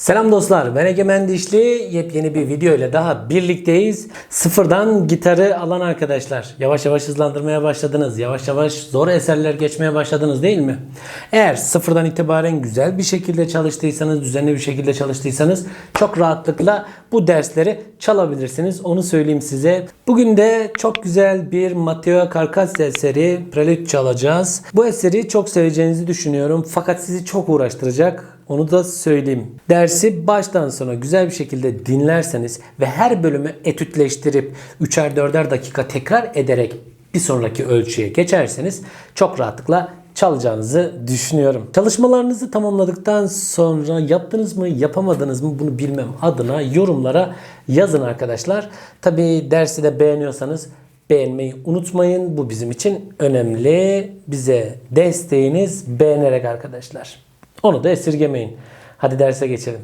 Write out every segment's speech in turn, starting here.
Selam dostlar, ben Egemen Dişli. Yepyeni bir video ile daha birlikteyiz. Sıfırdan gitarı alan arkadaşlar. Yavaş yavaş hızlandırmaya başladınız. Yavaş yavaş zor eserler geçmeye başladınız değil mi? Eğer sıfırdan itibaren güzel bir şekilde çalıştıysanız, düzenli bir şekilde çalıştıysanız çok rahatlıkla bu dersleri çalabilirsiniz. Onu söyleyeyim size. Bugün de çok güzel bir Matteo Carcass eseri Prelude çalacağız. Bu eseri çok seveceğinizi düşünüyorum. Fakat sizi çok uğraştıracak. Onu da söyleyeyim. Dersi baştan sona güzel bir şekilde dinlerseniz ve her bölümü etütleştirip 3'er 4'er dakika tekrar ederek bir sonraki ölçüye geçerseniz çok rahatlıkla çalacağınızı düşünüyorum. Çalışmalarınızı tamamladıktan sonra yaptınız mı yapamadınız mı bunu bilmem adına yorumlara yazın arkadaşlar. Tabi dersi de beğeniyorsanız beğenmeyi unutmayın. Bu bizim için önemli. Bize desteğiniz beğenerek arkadaşlar. Onu da esirgemeyin. Hadi derse geçelim.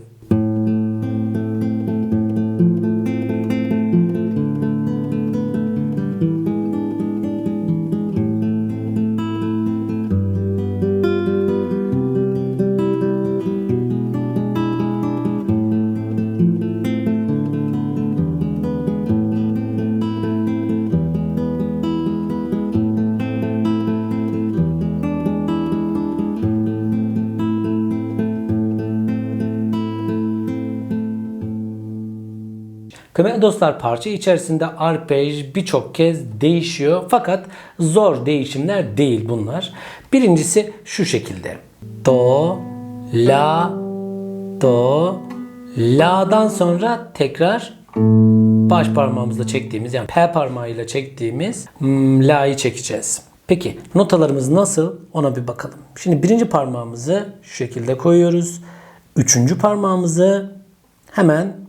Kıymetli dostlar parça içerisinde arpej birçok kez değişiyor fakat zor değişimler değil bunlar. Birincisi şu şekilde. Do, la, do, la'dan sonra tekrar baş parmağımızla çektiğimiz yani P parmağıyla çektiğimiz mm, la'yı çekeceğiz. Peki notalarımız nasıl ona bir bakalım. Şimdi birinci parmağımızı şu şekilde koyuyoruz. Üçüncü parmağımızı hemen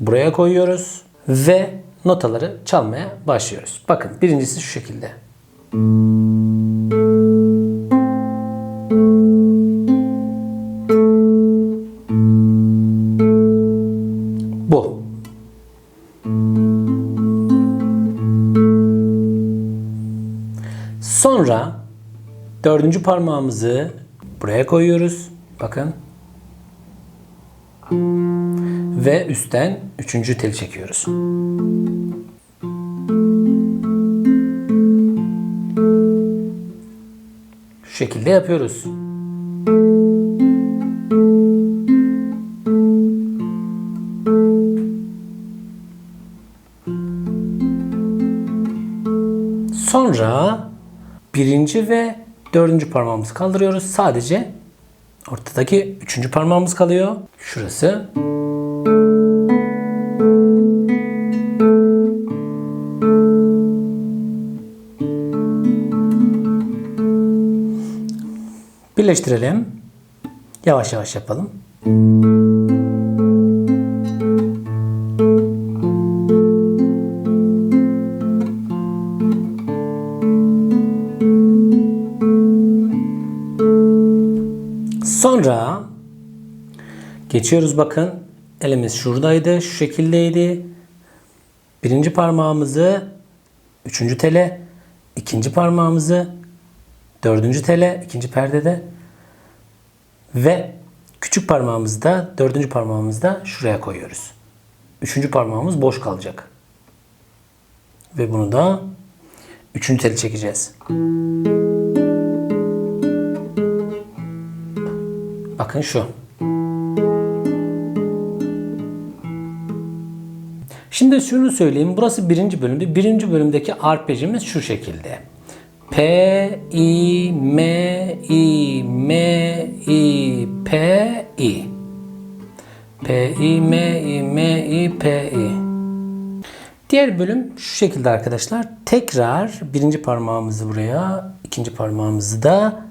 buraya koyuyoruz ve notaları çalmaya başlıyoruz. Bakın birincisi şu şekilde. Bu. Sonra dördüncü parmağımızı buraya koyuyoruz. Bakın. Ve üstten üçüncü teli çekiyoruz. Şu şekilde yapıyoruz. Sonra birinci ve dördüncü parmağımızı kaldırıyoruz. Sadece ortadaki üçüncü parmağımız kalıyor. Şurası. Birleştirelim. Yavaş yavaş yapalım. Sonra geçiyoruz bakın. Elimiz şuradaydı. Şu şekildeydi. Birinci parmağımızı üçüncü tele, ikinci parmağımızı dördüncü tele, ikinci perdede ve küçük parmağımızı da dördüncü parmağımızı da şuraya koyuyoruz. Üçüncü parmağımız boş kalacak. Ve bunu da üçüncü teli çekeceğiz. Bakın şu. Şimdi şunu söyleyeyim. Burası birinci bölümde. Birinci bölümdeki arpejimiz şu şekilde. P, I, M, I, M, I, P, I. P, I, M, I, M, I, P, I. Diğer bölüm şu şekilde arkadaşlar. Tekrar birinci parmağımızı buraya, ikinci parmağımızı da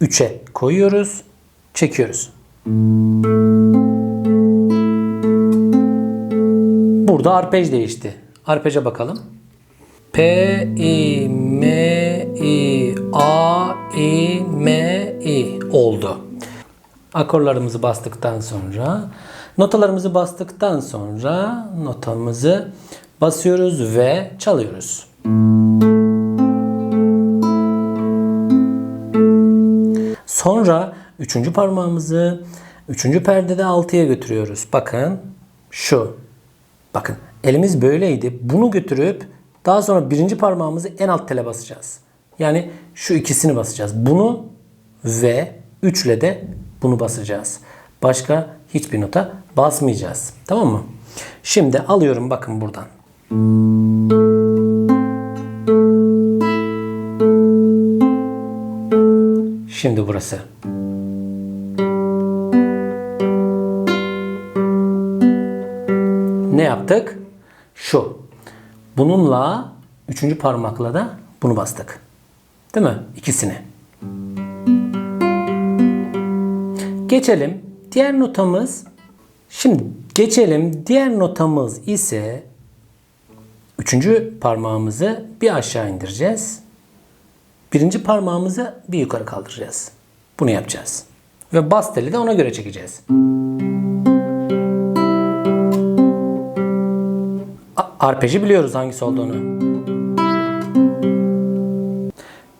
3'e koyuyoruz. Çekiyoruz. Burada arpej değişti. Arpeje bakalım. P, I, M, I, A, I, M, I oldu. Akorlarımızı bastıktan sonra, notalarımızı bastıktan sonra notamızı basıyoruz ve çalıyoruz. Sonra üçüncü parmağımızı Üçüncü perdede 6'ya götürüyoruz. Bakın şu. Bakın elimiz böyleydi. Bunu götürüp daha sonra birinci parmağımızı en alt tele basacağız. Yani şu ikisini basacağız. Bunu ve 3 ile de bunu basacağız. Başka hiçbir nota basmayacağız. Tamam mı? Şimdi alıyorum bakın buradan. Şimdi burası. Ne yaptık? Şu. Bununla üçüncü parmakla da bunu bastık. Değil mi? İkisini. Geçelim. Diğer notamız şimdi geçelim. Diğer notamız ise üçüncü parmağımızı bir aşağı indireceğiz. Birinci parmağımızı bir yukarı kaldıracağız. Bunu yapacağız. Ve bas teli de ona göre çekeceğiz. Arpeji biliyoruz hangisi olduğunu.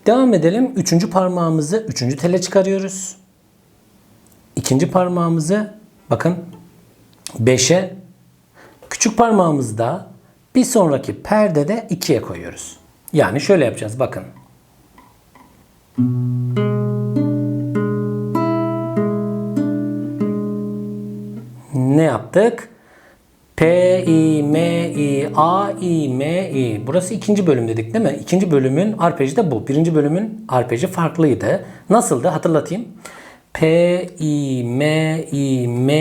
Devam edelim. Üçüncü parmağımızı üçüncü tele çıkarıyoruz. İkinci parmağımızı bakın 5'e küçük parmağımızı da bir sonraki perdede 2'ye koyuyoruz. Yani şöyle yapacağız bakın. Ne yaptık? P, I, M, I, A, I, M, I. Burası ikinci bölüm dedik değil mi? İkinci bölümün arpeji de bu. Birinci bölümün arpeji farklıydı. Nasıldı? Hatırlatayım. P, I, M, I, M,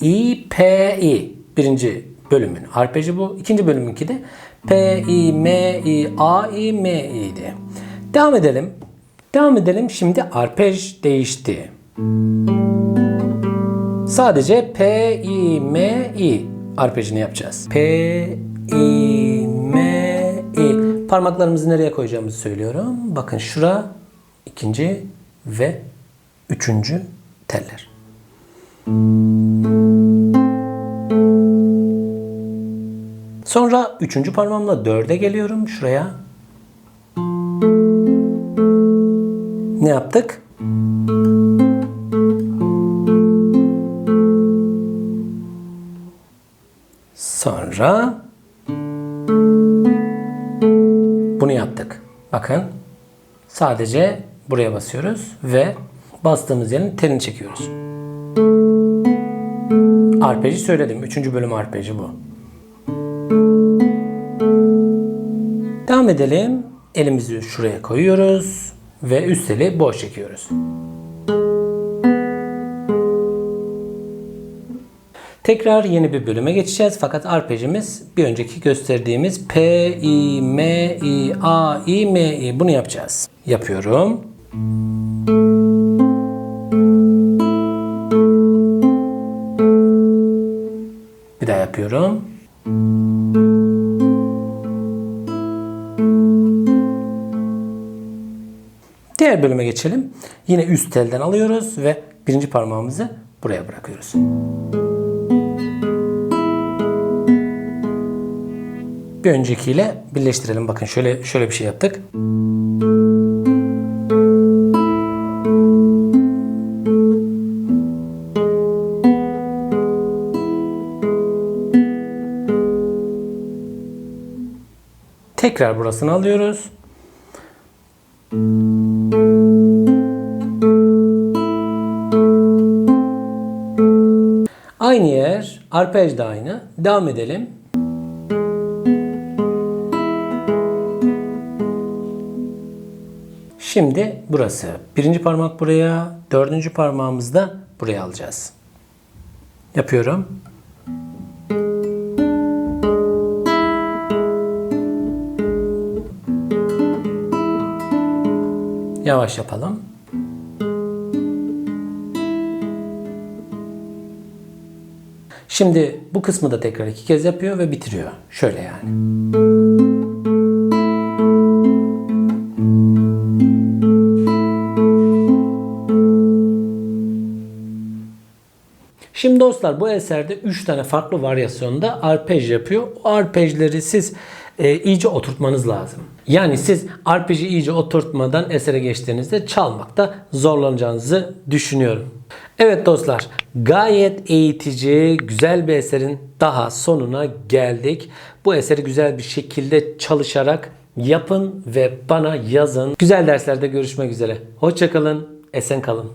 I, P, I. Birinci bölümün arpeji bu. İkinci bölümünki de P, I, M, I, A, I, M, I'di. Devam edelim. Devam edelim. Şimdi arpej değişti. Sadece P, I, M, I arpejini yapacağız. P, I, M, I. Parmaklarımızı nereye koyacağımızı söylüyorum. Bakın şura ikinci ve üçüncü teller. Sonra üçüncü parmağımla dörde geliyorum şuraya. Ne yaptık? Sonra bunu yaptık. Bakın sadece buraya basıyoruz ve bastığımız yerin telini çekiyoruz. Arpeji söyledim. Üçüncü bölüm arpeji bu. Devam edelim. Elimizi şuraya koyuyoruz ve üst teli boş çekiyoruz. Tekrar yeni bir bölüme geçeceğiz fakat arpejimiz bir önceki gösterdiğimiz P, I, M, I, A, I, M, I bunu yapacağız. Yapıyorum. Bir daha yapıyorum. Diğer bölüme geçelim. Yine üst telden alıyoruz ve birinci parmağımızı buraya bırakıyoruz. Bir öncekiyle birleştirelim. Bakın şöyle şöyle bir şey yaptık. Tekrar burasını alıyoruz. Aynı yer, arpej de aynı. Devam edelim. Şimdi burası. Birinci parmak buraya, dördüncü parmağımızı da buraya alacağız. Yapıyorum. Yavaş yapalım. Şimdi bu kısmı da tekrar iki kez yapıyor ve bitiriyor. Şöyle yani. Şimdi dostlar bu eserde 3 tane farklı varyasyonda arpej yapıyor. O arpejleri siz e, iyice oturtmanız lazım. Yani siz arpeji iyice oturtmadan esere geçtiğinizde çalmakta zorlanacağınızı düşünüyorum. Evet dostlar, gayet eğitici, güzel bir eserin daha sonuna geldik. Bu eseri güzel bir şekilde çalışarak yapın ve bana yazın. Güzel derslerde görüşmek üzere. Hoşçakalın, esen kalın.